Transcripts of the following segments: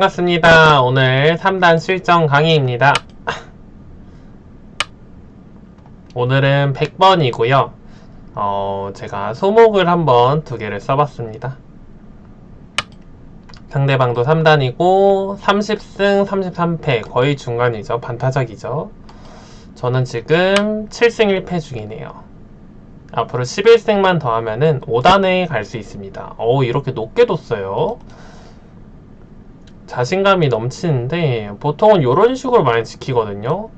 반갑습니다. 오늘 3단 실전 강의입니다. 오늘은 100번이고요. 어, 제가 소목을 한번 두 개를 써봤습니다. 상대방도 3단이고 30승 33패 거의 중간이죠. 반타작이죠. 저는 지금 7승 1패 중이네요. 앞으로 11승만 더하면은 5단에 갈 수 있습니다. 어우 이렇게 높게 뒀어요. 자신감이 넘치는데 보통은 이런 식으로 많이 지키거든요.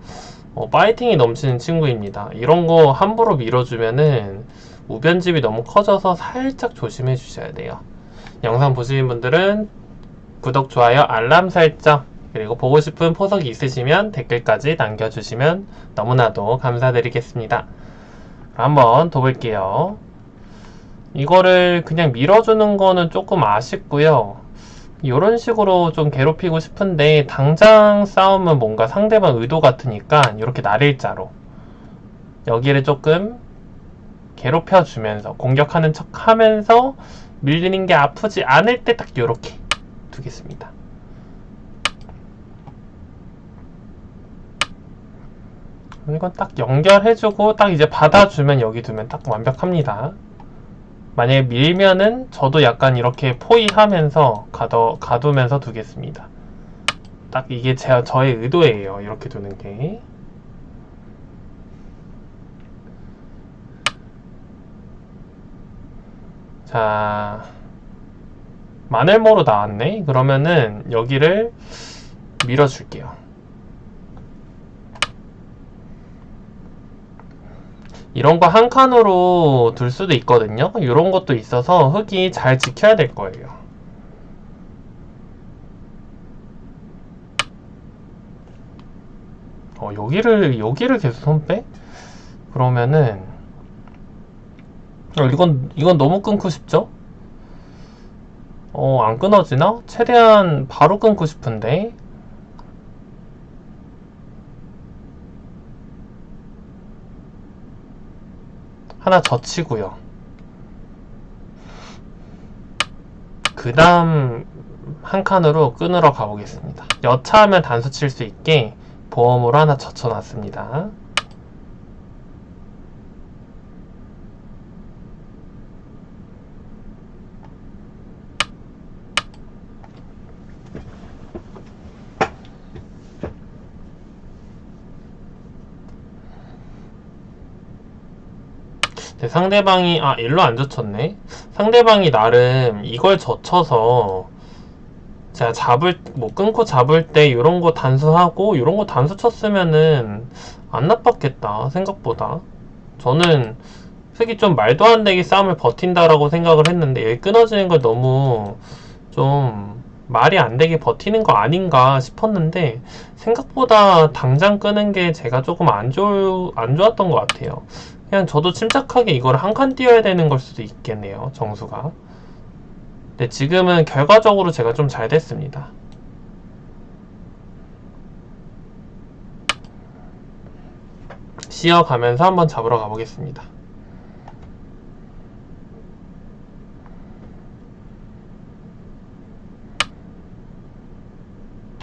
어, 파이팅이 넘치는 친구입니다. 이런 거 함부로 밀어주면은 우변집이 너무 커져서 살짝 조심해 주셔야 돼요. 영상 보시는 분들은 구독, 좋아요, 알람 설정 그리고 보고 싶은 포석이 있으시면 댓글까지 남겨주시면 너무나도 감사드리겠습니다. 한번 더 볼게요. 이거를 그냥 밀어주는 거는 조금 아쉽고요. 이런 식으로 좀 괴롭히고 싶은데 당장 싸움은 뭔가 상대방 의도 같으니까 이렇게 날일자로 여기를 조금 괴롭혀 주면서 공격하는 척 하면서 밀리는 게 아프지 않을 때 딱 이렇게 두겠습니다. 이건 딱 연결해주고 딱 이제 받아주면 여기 두면 딱 완벽합니다. 만약에 밀면은 저도 약간 이렇게 포위하면서 가둬, 가두면서 두겠습니다. 딱 이게 제, 저의 의도예요. 이렇게 두는 게. 자, 마늘모로 나왔네? 그러면은 여기를 밀어줄게요. 이런 거 한 칸으로 둘 수도 있거든요. 이런 것도 있어서 흙이 잘 지켜야 될 거예요. 어, 여기를, 여기를 계속 손 빼? 그러면은, 어, 이건, 이건 너무 끊고 싶죠? 어, 안 끊어지나? 최대한 바로 끊고 싶은데. 하나 젖히고요. 그 다음 한 칸으로 끊으러 가보겠습니다. 여차하면 단수 칠 수 있게 보험으로 하나 젖혀놨습니다. 네, 상대방이 아 일로 안 젖혔네. 상대방이 나름 이걸 젖혀서 제가 잡을 뭐 끊고 잡을 때 이런 거 단수하고 이런 거 단수 쳤으면은 안 나빴겠다 생각보다. 저는 흑이 좀 말도 안 되게 싸움을 버틴다라고 생각을 했는데 여기 끊어지는 걸 너무 좀 말이 안 되게 버티는 거 아닌가 싶었는데 생각보다 당장 끄는 게 제가 조금 안 좋, 안 좋았던 것 같아요. 그냥 저도 침착하게 이걸 한 칸 띄워야 되는 걸 수도 있겠네요. 정수가. 근데 지금은 결과적으로 제가 좀 잘 됐습니다. 씌어가면서 한번 잡으러 가보겠습니다.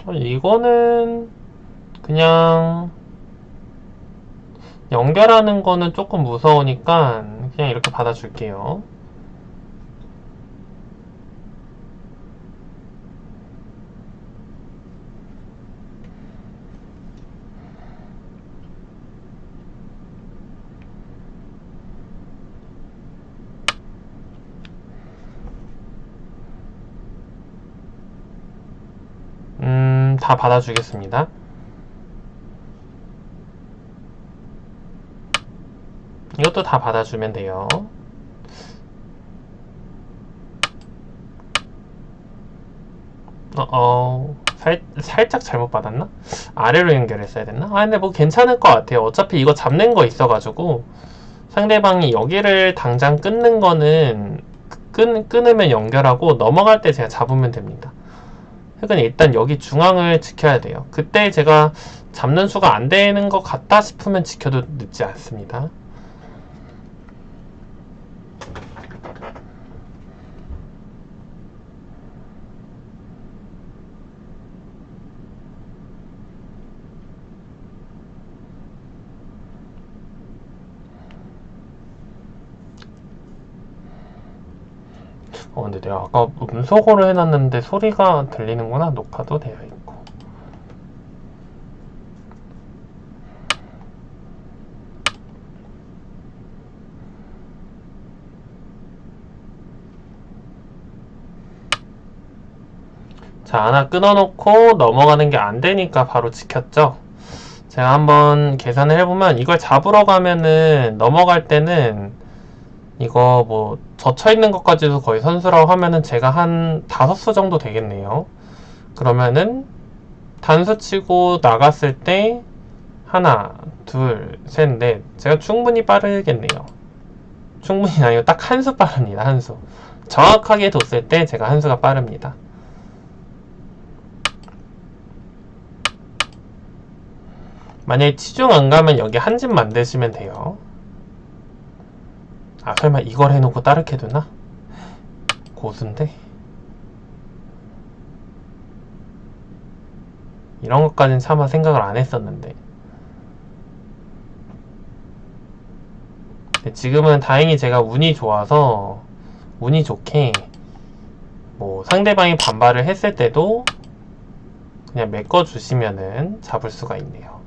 이거는 그냥 연결하는 거는 조금 무서우니까 그냥 이렇게 받아줄게요. 음, 다 받아주겠습니다. 이것도 다 받아주면 돼요. 어, 어, 살, 살짝 잘못 받았나? 아래로 연결했어야 됐나? 아, 근데 뭐 괜찮을 것 같아요. 어차피 이거 잡는 거 있어가지고, 상대방이 여기를 당장 끊는 거는, 끊, 끊으면 연결하고, 넘어갈 때 제가 잡으면 됩니다. 그러니까 일단 여기 중앙을 지켜야 돼요. 그때 제가 잡는 수가 안 되는 것 같다 싶으면 지켜도 늦지 않습니다. 어, 근데 내가 아까 음소거로 해놨는데 소리가 들리는구나. 녹화도 되어 있고. 자, 하나 끊어놓고 넘어가는 게 안 되니까 바로 지켰죠? 제가 한번 계산을 해보면 이걸 잡으러 가면은 넘어갈 때는 이거 뭐 젖혀 있는 것까지도 거의 선수라고 하면은 제가 한 다섯 수 정도 되겠네요. 그러면은 단수 치고 나갔을 때 하나, 둘, 셋, 넷. 제가 충분히 빠르겠네요. 충분히 아니고 딱 한 수 빠릅니다. 한 수. 정확하게 뒀을 때 제가 한 수가 빠릅니다. 만약에 치중 안 가면 여기 한 집 만드시면 돼요. 아, 설마 이걸 해놓고 따르게 두나? 고수인데? 이런 것까진 차마 생각을 안 했었는데. 지금은 다행히 제가 운이 좋아서, 운이 좋게, 뭐, 상대방이 반발을 했을 때도 그냥 메꿔주시면은 잡을 수가 있네요.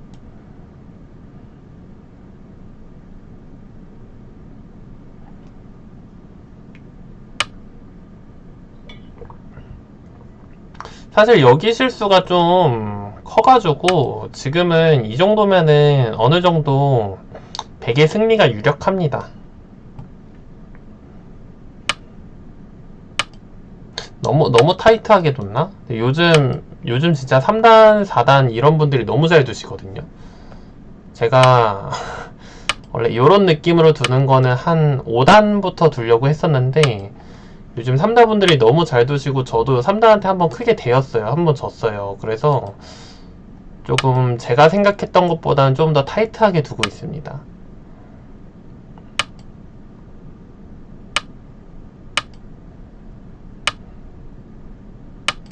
사실 여기 실수가 좀 커가지고 지금은 이 정도면은 어느 정도 100의 승리가 유력합니다. 너무 너무 타이트하게 뒀나? 요즘 요즘 진짜 3단, 4단 이런 분들이 너무 잘 두시거든요. 제가 원래 이런 느낌으로 두는 거는 한 5단부터 두려고 했었는데 요즘 3단 분들이 너무 잘 두시고 저도 3단한테 한번 크게 대었어요. 한번 졌어요. 그래서 조금 제가 생각했던 것보다는 좀 더 타이트하게 두고 있습니다.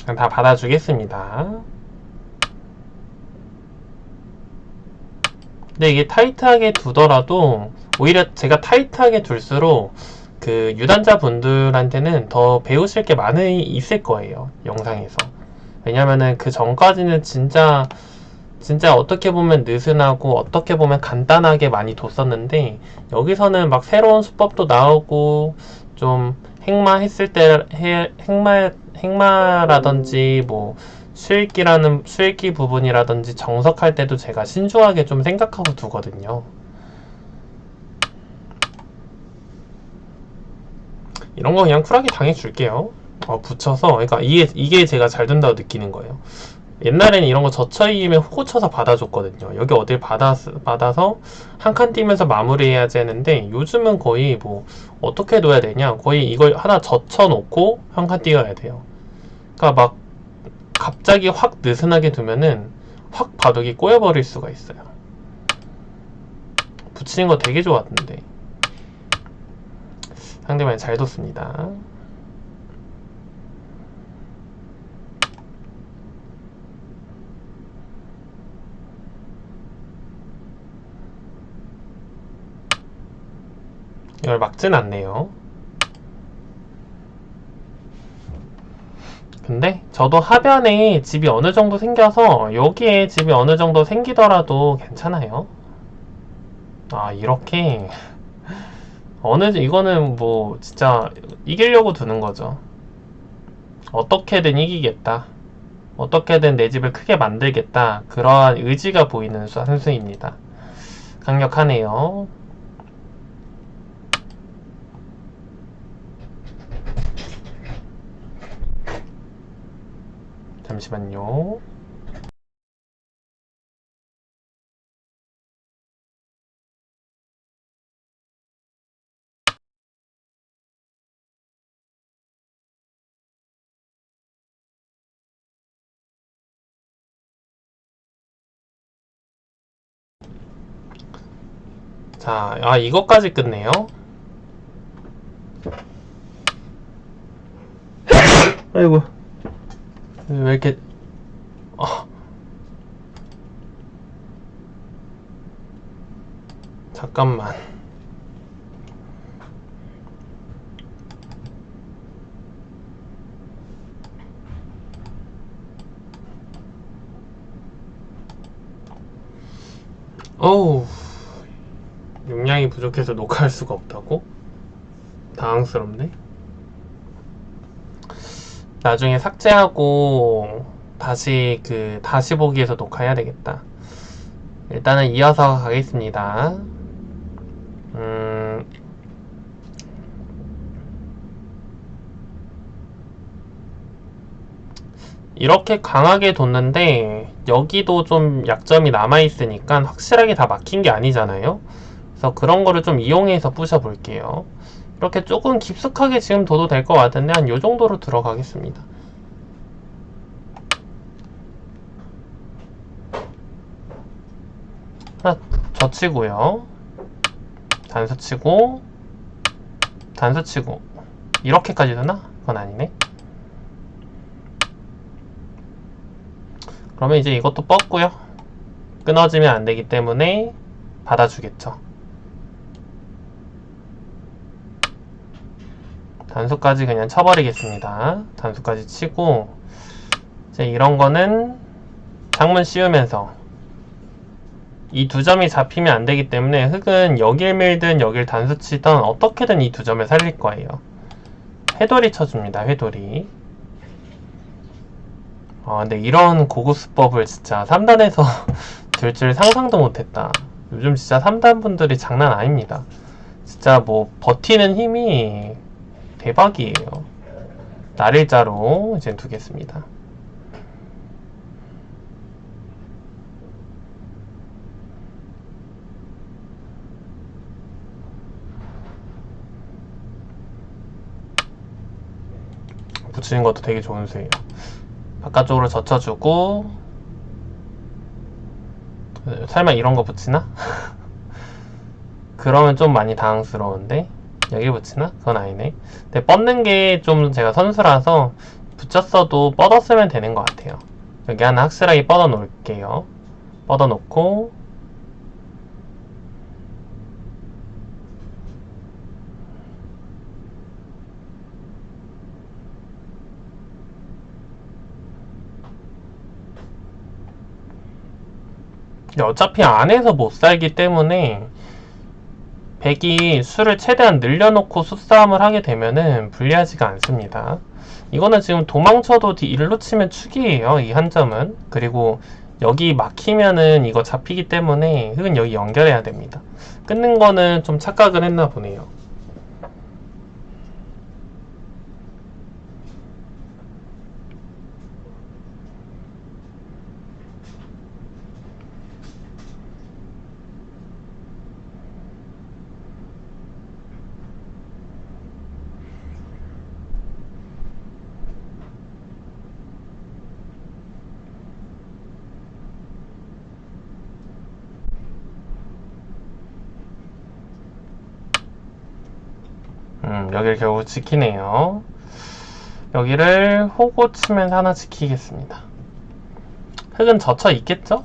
다 받아주겠습니다. 근데 이게 타이트하게 두더라도 오히려 제가 타이트하게 둘수록 그 유단자 분들한테는 더 배우실 게 많이 있을 거예요. 영상에서. 왜냐면은 그 전까지는 진짜 진짜 어떻게 보면 느슨하고 어떻게 보면 간단하게 많이 뒀었는데 여기서는 막 새로운 수법도 나오고 좀 행마 했을 때 해, 행마 행마라든지 뭐 수익기라는 수익기 부분이라든지 정석할 때도 제가 신중하게 좀 생각하고 두거든요. 이런 거 그냥 쿨하게 당해줄게요. 어, 붙여서, 그러니까 이게, 이게 제가 잘 된다고 느끼는 거예요. 옛날에는 이런 거 젖혀이면 호구 쳐서 받아줬거든요. 여기 어딜 받아, 받아서 한칸 띄면서 마무리해야지 했는데 요즘은 거의 뭐 어떻게 둬야 되냐. 거의 이걸 하나 젖혀놓고 한칸 띄어야 돼요. 그러니까 막 갑자기 확 느슨하게 두면은 확 바둑이 꼬여버릴 수가 있어요. 붙이는 거 되게 좋았는데. 상대방이 잘 뒀습니다. 이걸 막진 않네요. 근데 저도 하변에 집이 어느 정도 생겨서 여기에 집이 어느 정도 생기더라도 괜찮아요. 아, 이렇게 어느 이거는 뭐 진짜 이기려고 두는 거죠. 어떻게든 이기겠다. 어떻게든 내 집을 크게 만들겠다. 그러한 의지가 보이는 선수입니다. 강력하네요. 잠시만요. 자, 아 이것까지 끝내요. 아이고. 왜 이렇게 어. 잠깐만. 어우. 용량이 부족해서 녹화할 수가 없다고? 당황스럽네. 나중에 삭제하고 다시 그 다시 보기에서 녹화해야 되겠다. 일단은 이어서 가겠습니다. 음, 이렇게 강하게 뒀는데 여기도 좀 약점이 남아있으니까 확실하게 다 막힌 게 아니잖아요. 그래서 그런 거를 좀 이용해서 부셔 볼게요. 이렇게 조금 깊숙하게 지금 둬도 될 것 같은데 한 요 정도로 들어가겠습니다. 하나 젖히고요. 단수 치고 단수 치고 이렇게까지 되나? 그건 아니네. 그러면 이제 이것도 뻗고요. 끊어지면 안 되기 때문에 받아주겠죠. 단수까지 그냥 쳐버리겠습니다. 단수까지 치고 이제 이런 거는 창문 씌우면서 이 두 점이 잡히면 안 되기 때문에 흙은 여길 밀든 여길 단수 치든 어떻게든 이 두 점을 살릴 거예요. 회돌이 쳐줍니다. 회돌이. 아 근데 이런 고급 수법을 진짜 3단에서 들 줄 상상도 못했다. 요즘 진짜 3단 분들이 장난 아닙니다. 진짜 뭐 버티는 힘이 대박이에요. 날일자로 이제 두겠습니다. 붙이는 것도 되게 좋은 수예요. 바깥쪽으로 젖혀주고 설마 이런 거 붙이나? 그러면 좀 많이 당황스러운데 여기 붙이나? 그건 아니네. 근데 뻗는 게 좀 제가 선수라서 붙였어도 뻗었으면 되는 것 같아요. 여기 하나 확실하게 뻗어 놓을게요. 뻗어 놓고. 어차피 안에서 못 살기 때문에 백이 수를 최대한 늘려놓고 수싸움을 하게 되면은 불리하지가 않습니다. 이거는 지금 도망쳐도 일로 치면 축이에요. 이 한 점은. 그리고 여기 막히면은 이거 잡히기 때문에 흙은 여기 연결해야 됩니다. 끊는 거는 좀 착각을 했나 보네요. 음, 여기를 결국 지키네요. 여기를 호고 치면서 하나 지키겠습니다. 흙은 젖혀 있겠죠?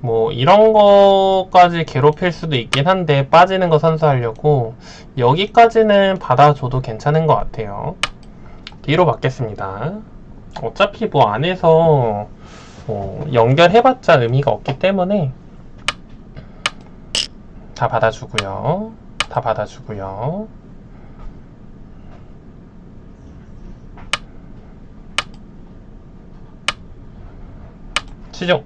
뭐 이런 거까지 괴롭힐 수도 있긴 한데 빠지는 거 선수하려고 여기까지는 받아줘도 괜찮은 것 같아요. 뒤로 받겠습니다. 어차피 뭐 안에서 뭐 연결해봤자 의미가 없기 때문에 다 받아주고요. 다 받아주고요. 시정.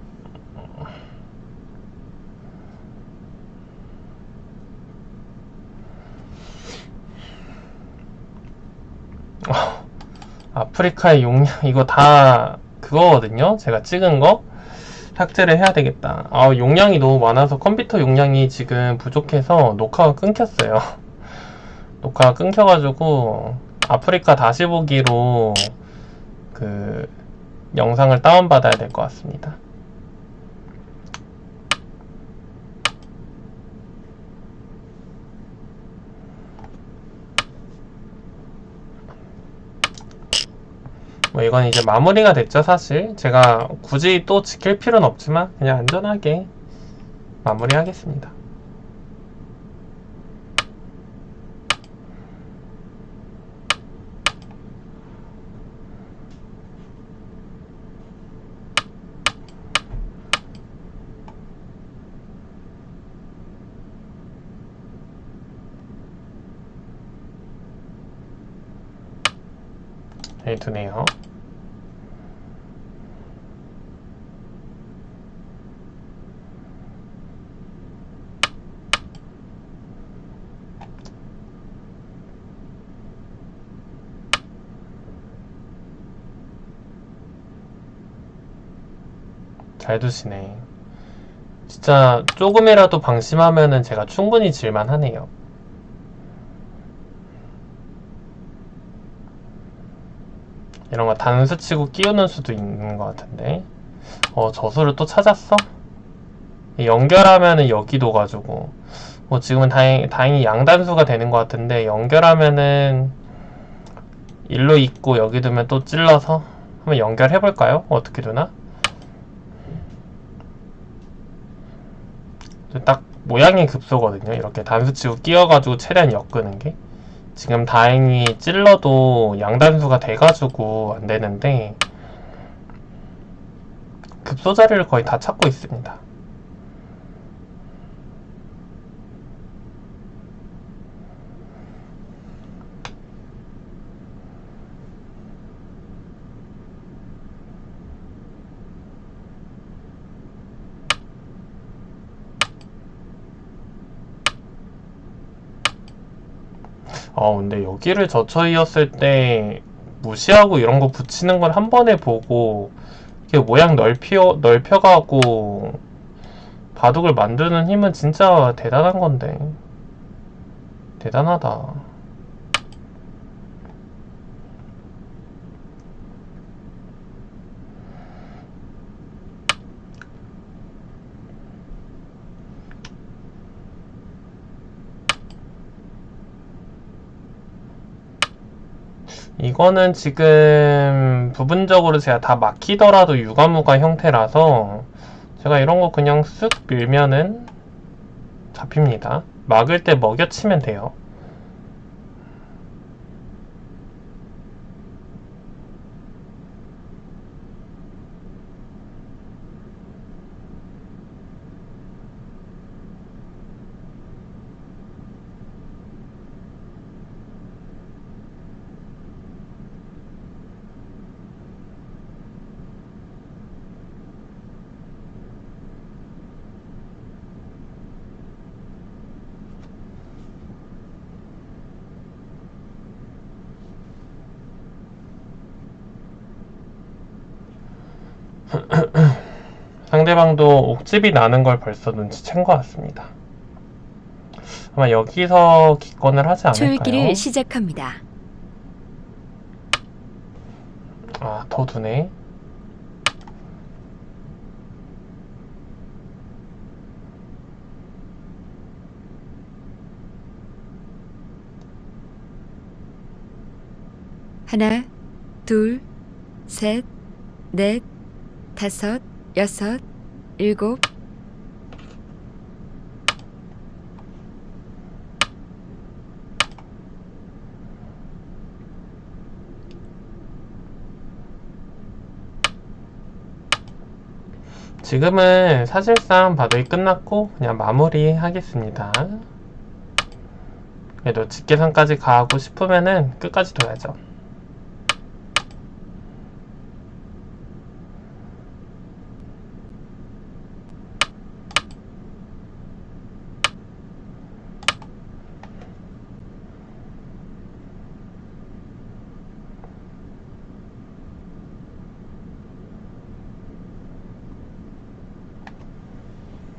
어, 아프리카의 용량 이거 다 그거거든요. 제가 찍은 거 삭제를 해야 되겠다. 아, 용량이 너무 많아서 컴퓨터 용량이 지금 부족해서 녹화가 끊겼어요. 녹화가 끊겨가지고 아프리카 다시 보기로 그 영상을 다운받아야 될 것 같습니다. 뭐 이건 이제 마무리가 됐죠 사실 제가 굳이 또 지킬 필요는 없지만 그냥 안전하게 마무리 하겠습니다. 네, 두네요. 잘 두시네. 진짜 조금이라도 방심하면은 제가 충분히 질만 하네요. 이런 거 단수 치고 끼우는 수도 있는 것 같은데. 어, 저수를 또 찾았어? 연결하면은 여기도 가지고. 뭐 지금은 다행, 다행히 양단수가 되는 것 같은데, 연결하면은 일로 있고 여기 두면 또 찔러서 한번 연결해볼까요? 어떻게 되나? 딱 모양이 급소거든요. 이렇게 단수 치고 끼워가지고 최대한 엮는 게. 지금 다행히 찔러도 양단수가 돼가지고 안 되는데 급소 자리를 거의 다 찾고 있습니다. 어, 근데 여기를 젖혀이었을 때 무시하고 이런 거 붙이는 걸 한 번에 보고 이렇게 모양 넓혀, 넓혀가고 바둑을 만드는 힘은 진짜 대단한 건데. 대단하다. 이거는 지금 부분적으로 제가 다 막히더라도 유가무가 형태라서 제가 이런 거 그냥 쓱 밀면은 잡힙니다. 막을 때 먹여치면 돼요. 상대방도 옥집이 나는 걸 벌써 눈치챈 것 같습니다. 아마 여기서 기권을 하지 않을까요? 초읽기를 시작합니다. 아, 더 두네. 하나, 둘, 셋, 넷, 다섯, 여섯, 일곱, 지금은 사실상 바둑이 끝났고 그냥 마무리 하겠습니다. 그래도 직계산까지 가고 싶으면은 끝까지 둬야죠.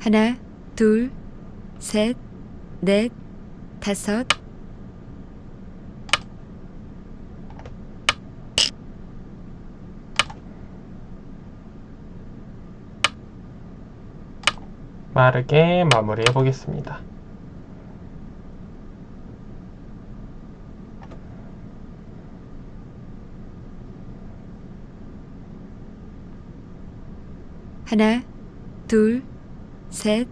하나, 둘, 셋, 넷, 다섯, 빠르게 마무리해 보겠습니다. 하나, 둘, 셋,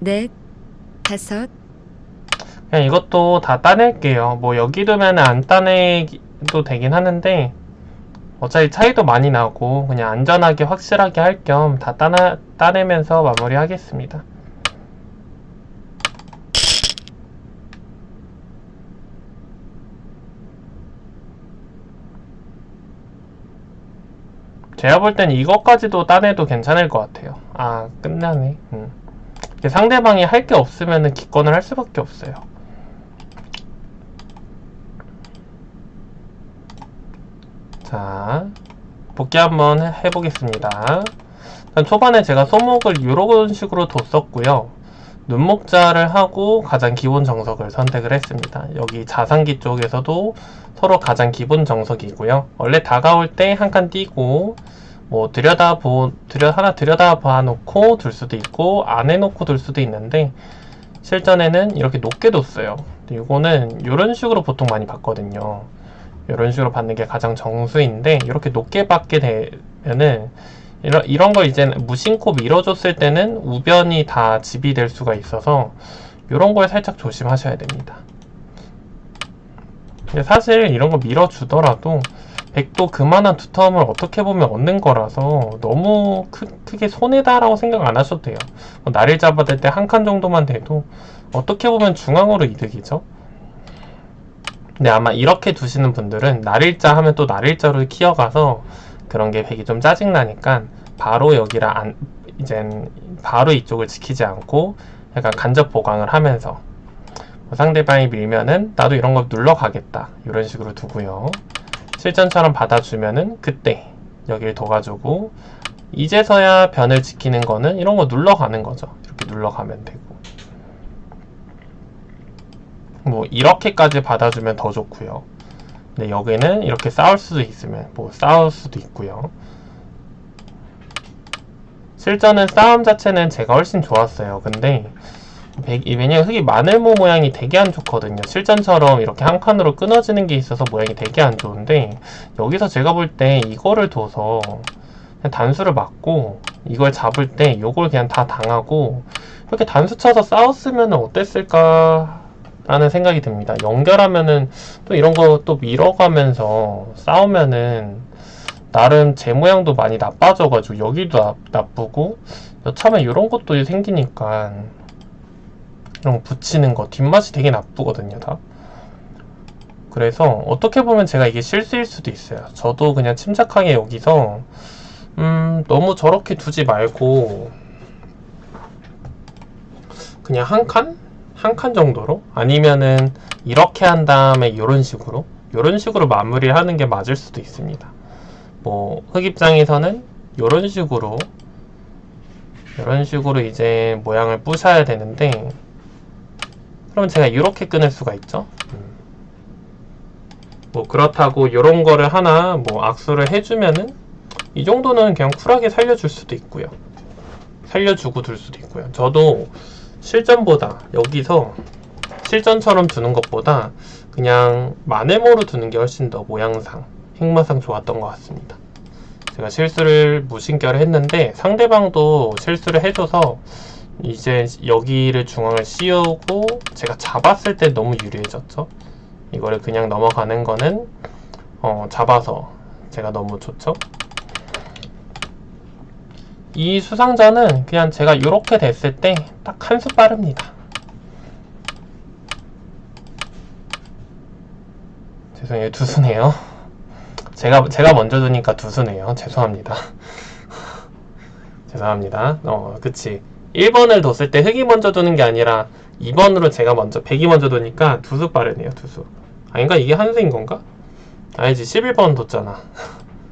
넷, 다섯, 그냥 이것도 다 따낼게요. 뭐 여기 두면 안 따내도 되긴 하는데 어차피 차이도 많이 나고 그냥 안전하게 확실하게 할 겸 다 따내면서 마무리하겠습니다. 제가 볼 땐 이것까지도 따내도 괜찮을 것 같아요. 아, 끝나네. 음. 상대방이 할 게 없으면 기권을 할 수밖에 없어요. 자, 복귀 한번 해- 해보겠습니다. 초반에 제가 소목을 이런 식으로 뒀었고요. 눈목자를 하고 가장 기본 정석을 선택을 했습니다. 여기 자상기 쪽에서도 서로 가장 기본 정석이고요. 원래 다가올 때 한 칸 띄고 뭐 들여다 보 들여 하나 들여다 봐 놓고 둘 수도 있고 안 해 놓고 둘 수도 있는데 실전에는 이렇게 높게 뒀어요. 이거는 이런 식으로 보통 많이 봤거든요. 이런 식으로 받는 게 가장 정수인데 이렇게 높게 받게 되면은 이런 이런 걸 이제 무심코 밀어줬을 때는 우변이 다 집이 될 수가 있어서 이런 거에 살짝 조심하셔야 됩니다. 사실 이런 거 밀어주더라도 백도 그만한 두터움을 어떻게 보면 얻는 거라서 너무 크, 크게 손해다라고 생각 안 하셔도 돼요. 뭐 날을 잡아댈 때 한 칸 정도만 돼도 어떻게 보면 중앙으로 이득이죠. 근데 아마 이렇게 두시는 분들은 날일자 하면 또 날일자로 키워가서 그런 게 백이 좀 짜증나니까 바로 여기라 안 이젠 바로 이쪽을 지키지 않고 약간 간접 보강을 하면서 뭐 상대방이 밀면은 나도 이런 거 눌러 가겠다 이런 식으로 두고요. 실전처럼 받아주면은 그때 여기를 둬가지고 이제서야 변을 지키는 거는 이런 거 눌러가는 거죠. 이렇게 눌러가면 되고 뭐 이렇게까지 받아주면 더 좋고요. 근데 여기는 이렇게 싸울 수도 있으면 뭐 싸울 수도 있고요. 실전은 싸움 자체는 제가 훨씬 좋았어요. 근데 왜냐면 흙이 마늘모 모양이 되게 안 좋거든요. 실전처럼 이렇게 한 칸으로 끊어지는 게 있어서 모양이 되게 안 좋은데 여기서 제가 볼 때 이거를 둬서 단수를 맞고 이걸 잡을 때 이걸 그냥 다 당하고 이렇게 단수 쳐서 싸웠으면 어땠을까 라는 생각이 듭니다. 연결하면은 또 이런 거 또 밀어가면서 싸우면은 나름 제 모양도 많이 나빠져가지고 여기도 나, 나쁘고 여차하면 이런 것도 생기니까 이런 거 붙이는 거 뒷맛이 되게 나쁘거든요 다 그래서 어떻게 보면 제가 이게 실수일 수도 있어요 저도 그냥 침착하게 여기서 음 너무 저렇게 두지 말고 그냥 한 칸? 한 칸 정도로? 아니면은 이렇게 한 다음에 이런 식으로 이런 식으로 마무리를 하는 게 맞을 수도 있습니다 뭐 흑입장에서는 이런 식으로 이런 식으로 이제 모양을 부셔야 되는데 그럼 제가 이렇게 끊을 수가 있죠. 음. 뭐 그렇다고 이런 거를 하나 뭐 악수를 해주면은 이 정도는 그냥 쿨하게 살려줄 수도 있고요. 살려주고 둘 수도 있고요. 저도 실전보다 여기서 실전처럼 두는 것보다 그냥 마네모로 두는 게 훨씬 더 모양상 행마상 좋았던 것 같습니다. 제가 실수를 무심결에 했는데 상대방도 실수를 해줘서 이제 여기를 중앙을 씌우고 제가 잡았을 때 너무 유리해졌죠. 이거를 그냥 넘어가는 거는 어, 잡아서 제가 너무 좋죠. 이 수상자는 그냥 제가 이렇게 됐을 때 딱 한 수 빠릅니다. 죄송해요 두 수네요. 제가 제가 먼저 두니까 두 수네요. 죄송합니다. 죄송합니다. 어, 그치. 1번을 뒀을 때 흑이 먼저 두는 게 아니라 2번으로 제가 먼저, 백이 먼저 두니까 두 수 빠르네요, 두 수. 아닌가? 이게 한 수인 건가? 아니지, 11번 뒀잖아.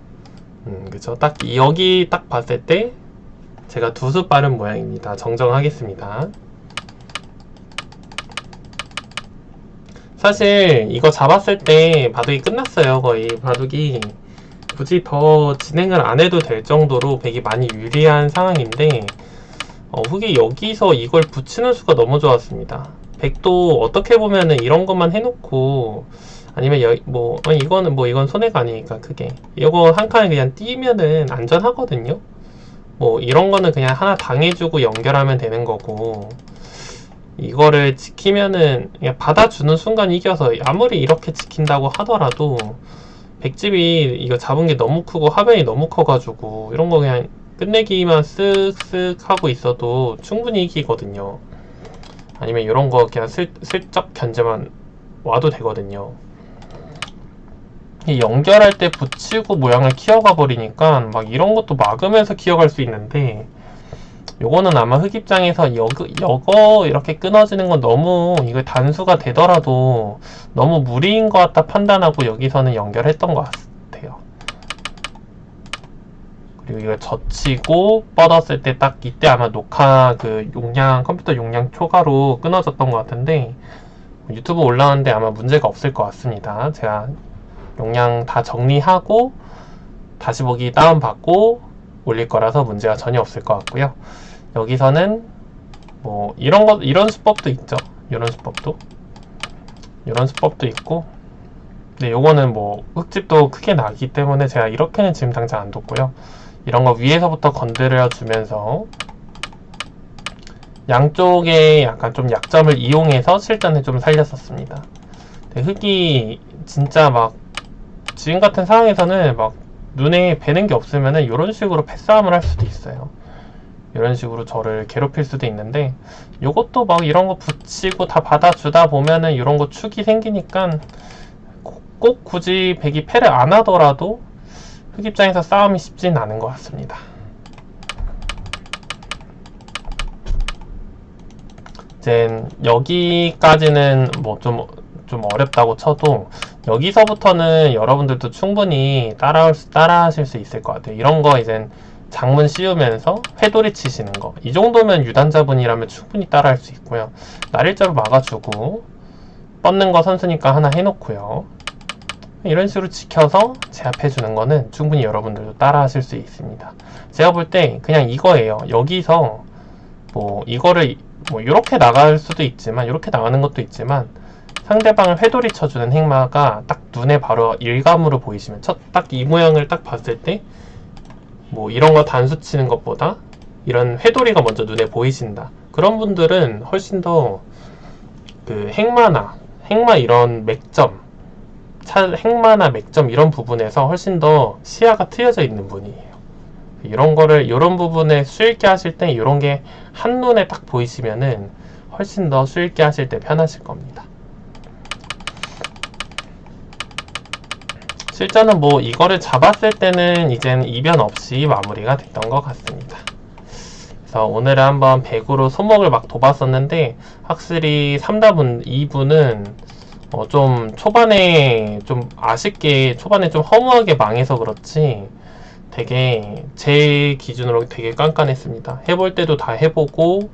음, 그쵸. 딱, 이- 여기 딱 봤을 때 제가 두 수 빠른 모양입니다. 정정하겠습니다. 사실 이거 잡았을 때 바둑이 끝났어요, 거의. 바둑이 굳이 더 진행을 안 해도 될 정도로 백이 많이 유리한 상황인데 어, 흑이 여기서 이걸 붙이는 수가 너무 좋았습니다. 백도 어떻게 보면은 이런 것만 해놓고 아니면 여, 뭐 어, 이거는 뭐 이건 손해가 아니니까 크게 이거 한 칸에 그냥 띄면은 안전하거든요. 뭐 이런 거는 그냥 하나 당해주고 연결하면 되는 거고 이거를 지키면은 그냥 받아주는 순간 이겨서 아무리 이렇게 지킨다고 하더라도 백집이 이거 잡은 게 너무 크고 화면이 너무 커가지고 이런 거 그냥 끝내기만 쓱쓱 하고 있어도 충분히 이기거든요. 아니면 이런 거 그냥 슬, 슬쩍 견제만 와도 되거든요. 이 연결할 때 붙이고 모양을 키워가 버리니까 막 이런 것도 막으면서 키워갈 수 있는데 요거는 아마 흙 입장에서 여거, 여거 이렇게 끊어지는 건 너무 이거 단수가 되더라도 너무 무리인 것 같다 판단하고 여기서는 연결했던 것 같아요. 그리고 이거 젖히고 뻗었을 때 딱 이때 아마 녹화 그 용량 컴퓨터 용량 초과로 끊어졌던 것 같은데 유튜브 올라오는데 아마 문제가 없을 것 같습니다. 제가 용량 다 정리하고 다시 보기 다운받고 올릴 거라서 문제가 전혀 없을 것 같고요. 여기서는 뭐 이런 것 이런 수법도 있죠. 이런 수법도 이런 수법도 있고 근데 요거는 뭐 흙집도 크게 나기 때문에 제가 이렇게는 지금 당장 안 뒀고요. 이런 거 위에서부터 건드려 주면서 양쪽에 약간 좀 약점을 이용해서 실전에 좀 살렸었습니다. 근데 흙이 진짜 막 지금 같은 상황에서는 막 눈에 뵈는 게 없으면은 이런 식으로 패싸움을 할 수도 있어요. 이런 식으로 저를 괴롭힐 수도 있는데 요것도 막 이런 거 붙이고 다 받아주다 보면은 이런 거 축이 생기니까 꼭, 꼭 굳이 백이 패를 안 하더라도 흑 입장에서 싸움이 쉽진 않은 것 같습니다. 이제 여기까지는 뭐 좀 좀 어렵다고 쳐도 여기서부터는 여러분들도 충분히 따라올 수, 따라하실 수 있을 것 같아요. 이런 거 이젠 장문 씌우면서 회돌이 치시는 거. 이 정도면 유단자분이라면 충분히 따라할 수 있고요. 날일자로 막아주고 뻗는 거 선수니까 하나 해놓고요. 이런 식으로 지켜서 제압해주는 거는 충분히 여러분들도 따라하실 수 있습니다. 제가 볼 때 그냥 이거예요. 여기서 뭐 이거를 뭐 이렇게 나갈 수도 있지만 이렇게 나가는 것도 있지만 상대방을 회돌이 쳐주는 행마가 딱 눈에 바로 일감으로 보이시면 딱 이 모양을 딱 봤을 때 뭐 이런 거 단수 치는 것보다 이런 회돌이가 먼저 눈에 보이신다. 그런 분들은 훨씬 더 그 행마나 행마 이런 맥점 차, 행마나 맥점 이런 부분에서 훨씬 더 시야가 트여져 있는 분이에요. 이런 거를 이런 부분에 수익게 하실 때 이런 게 한눈에 딱 보이시면은 훨씬 더 수익게 하실 때 편하실 겁니다. 실전은 뭐 이거를 잡았을 때는 이젠 이변 없이 마무리가 됐던 것 같습니다. 그래서 오늘은 한번 100으로 손목을 막 dob았었는데 확실히 3답은 2부는 어, 좀 초반에 좀 아쉽게 초반에 좀 허무하게 망해서 그렇지 되게 제 기준으로 되게 깐깐했습니다. 해볼 때도 다 해보고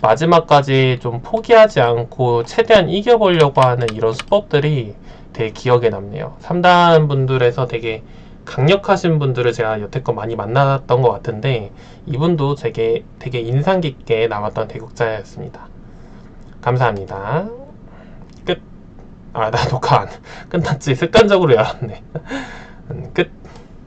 마지막까지 좀 포기하지 않고 최대한 이겨보려고 하는 이런 수법들이 되게 기억에 남네요. 3단 분들에서 되게 강력하신 분들을 제가 여태껏 많이 만났던 것 같은데 이분도 되게 되게 인상 깊게 남았던 대국자였습니다. 감사합니다. 끝. 아, 나 녹화 안 끝났지. 습관적으로 열었네. 음, 끝.